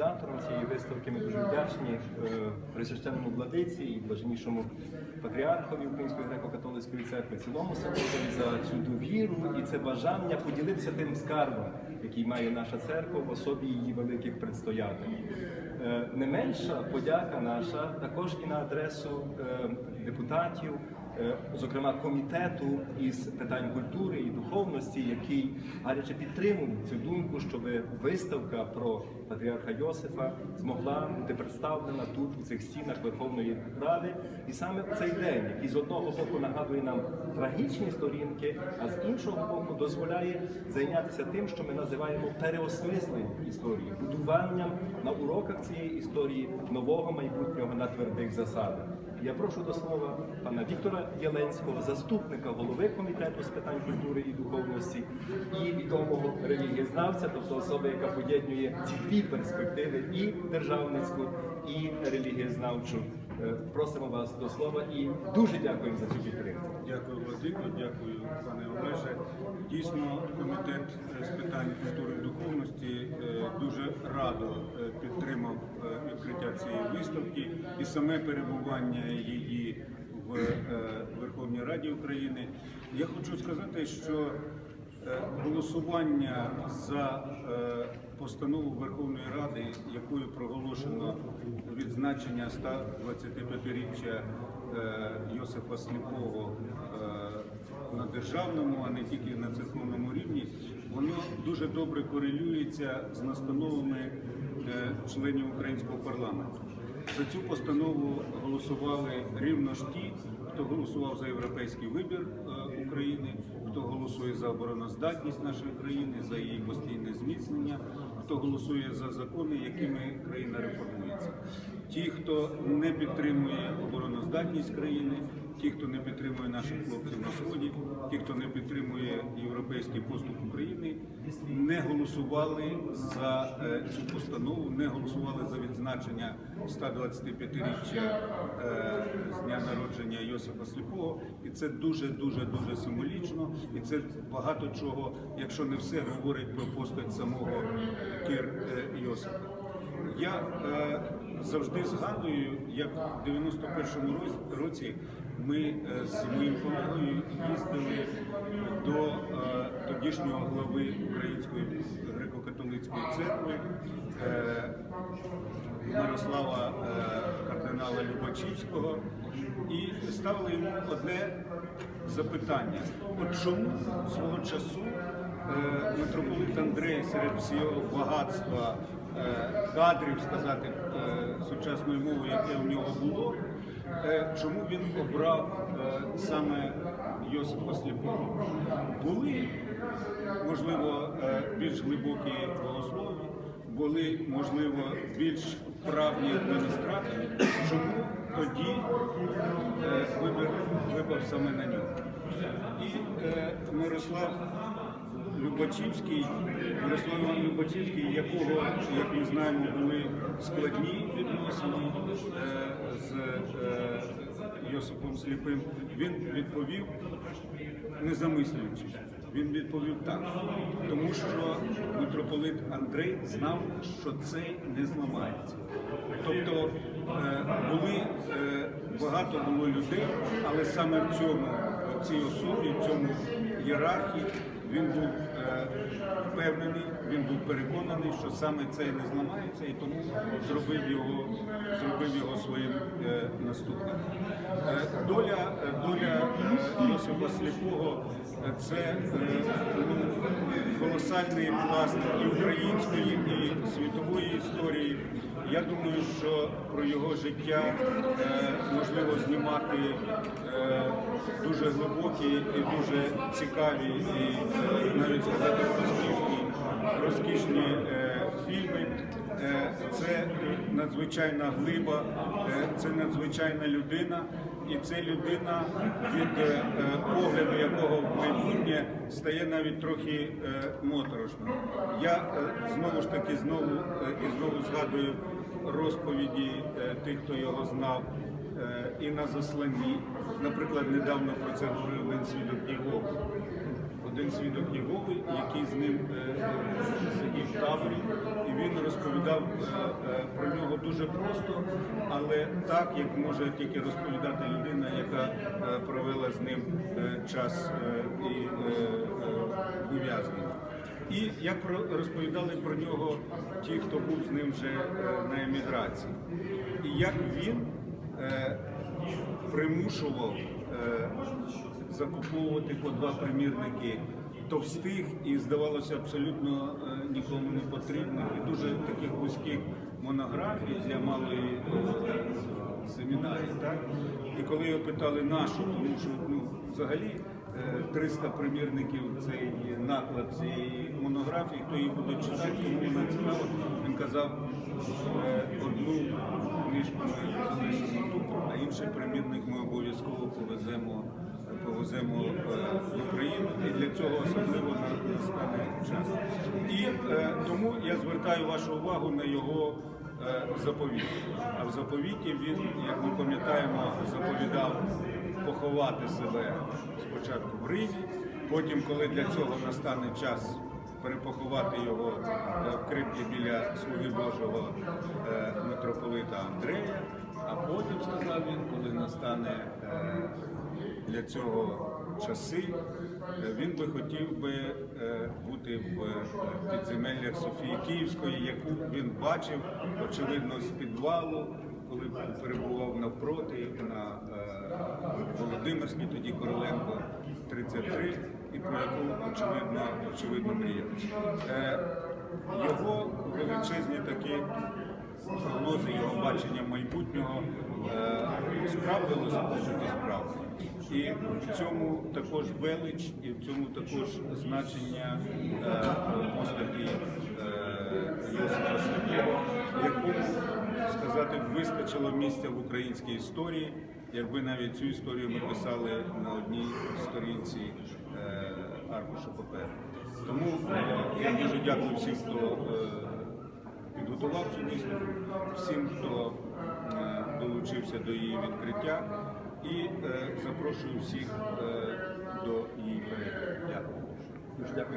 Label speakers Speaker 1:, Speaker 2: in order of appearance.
Speaker 1: організатором цієї виставки. Ми дуже вдячні е, владиці і блаженнішому патріархові Української греко-католицької церкви, цілому соборі за цю довіру і це бажання поділитися тим скарбом, який має наша церква в особі її великих предстоятелів. Е, Не менша подяка наша також і на адресу е, депутатів, зокрема комітету із питань культури і духовності, який гаряче підтримує цю думку, щоб виставка про патріарха Йосифа змогла бути представлена тут, у цих стінах Верховної Ради, і саме в цей день, який з одного боку нагадує нам трагічні сторінки, а з іншого боку дозволяє зайнятися тим, що ми називаємо переосмисленням історії, будуванням на уроках цієї історії нового майбутнього на твердих засадах. Я прошу до слова пана Віктора Єленського, заступника голови комітету з питань культури і духовності, і відомого релігієзнавця, тобто особи, яка поєднує ці дві перспективи і державницьку, і релігієзнавчу. Е, Просимо вас до слова і дуже дякуємо за цю підтримку.
Speaker 2: Дякую, Владимир, дякую, пане Олеже. Дійсно, комітет е, з питань культури і духовності е, дуже радо е, підтримав відкриття цієї виставки і саме перебування її в Верховній Раді України. Я хочу сказати, що голосування за постанову Верховної Ради, якою проголошено відзначення 125-річчя е, Йосифа Сліпого державному, а не тільки на церковному рівні, воно дуже добре корелюється з настановами е, членів українського парламенту. За цю постанову голосували рівно ж ті, хто голосував за європейський вибір е, України, хто голосує за обороноздатність нашої країни, за її постійне зміцнення, хто голосує за закони, якими країна реформується. Ті, хто не підтримує обороноздатність країни, ті, хто не підтримує наших хлопців на сході, ті, хто не підтримує європейський поступ України, не голосували за е, цю постанову, не голосували за відзначення 125-річчя е, з дня народження Йосифа Сліпого. І це дуже дуже дуже символічно. І це багато чого, якщо не все, говорить про постать самого Кір е, Йосифа. Я завжди згадую, як в 91-му році ми е, з моїм колегою їздили до е, тодішнього глави Української греко-католицької церкви е, Мирослава кардинала Любачівського і ставили йому одне запитання: от чому свого часу митрополит Андрей серед всього багатства кадрів, сказати е, сучасною мовою, яке у нього було, е, чому він обрав е, саме Йосипа Сліпого? Були, можливо, е, більш глибокі богослові, були, можливо, більш вправні адміністратори. Чому тоді е, вибір випав саме на нього? І е, Мирослав Любачівський, Мирослав Іван Любачівський, якого, як ми знаємо, були складні відносини е, з е, Йосипом Сліпим, він відповів, не замислюючись. Він відповів так, тому що митрополит Андрей знав, що це не зламається. Тобто е, були багато було людей, але саме в цьому, в цій особі, в цьому ієрархії він був впевнений, він був переконаний, що саме це не зламається, і тому зробив його, зробив його своїм е, наступником. Е, доля, е, доля е, Сліпого це колосальний пласт і української, і світової історії. Я думаю, що про його життя е, можливо знімати е, дуже глибокі і дуже цікаві, і е, навіть сказати розкішні, розкішні фільми. Це надзвичайна глиба, це надзвичайна людина, і це людина, від погляду якого в майбутнє стає навіть трохи моторошно. Я знову ж таки знову і знову згадую розповіді е, тих, хто його знав. е, І на засланні, наприклад, недавно про це говорив один свідок Єгов. один свідок Єгови, який з ним е, сидів в таборі, і він розповідав про нього дуже просто, але так, як може тільки розповідати людина, яка провела з ним час і в ув'язненні. І як розповідали про нього ті, хто був з ним вже е, на еміграції, і як він е, примушував е, закуповувати по два примірники товстих і, здавалося, абсолютно нікому не потрібних і дуже таких вузьких монографій для малої семінарії. Так? І коли його питали нашу, тому що ну, взагалі 300 примірників цей наклад цієї монографії, хто її буде читати, кому вона цікава, він казав, е, одну книжку ми залишимо тут, а інший примірник ми обов'язково повеземо, повеземо е, в Україну, і для цього особливо настане час. І е, тому я звертаю вашу увагу на його заповіт. А в заповіті він, як ми пам'ятаємо, заповідав поховати себе спочатку в Римі, потім, коли для цього настане час перепоховати його е, в крипті біля слуги Божого е, митрополита Андрея, а потім, сказав він, коли настане е, для цього часи, він би хотів би бути в підземеллях Софії Київської, яку він бачив, очевидно, з підвалу, коли перебував навпроти на е, Володимирській, тоді Короленко 33, і про яку очевидно, очевидно мріяв. Е, Його величезні такі прогнози, його бачення майбутнього е, справдилося по суті. І в цьому також велич, і в цьому також значення постаті Йосифа Святого, якому сказати вистачило місця в українській історії, якби навіть цю історію ми писали на одній сторінці е, аркушу паперу. Тому е, я дуже дякую всім, хто е, підготував цю виставку, всім, хто долучився до її відкриття, і запрошую всіх до її перегляду.
Speaker 1: Дякую.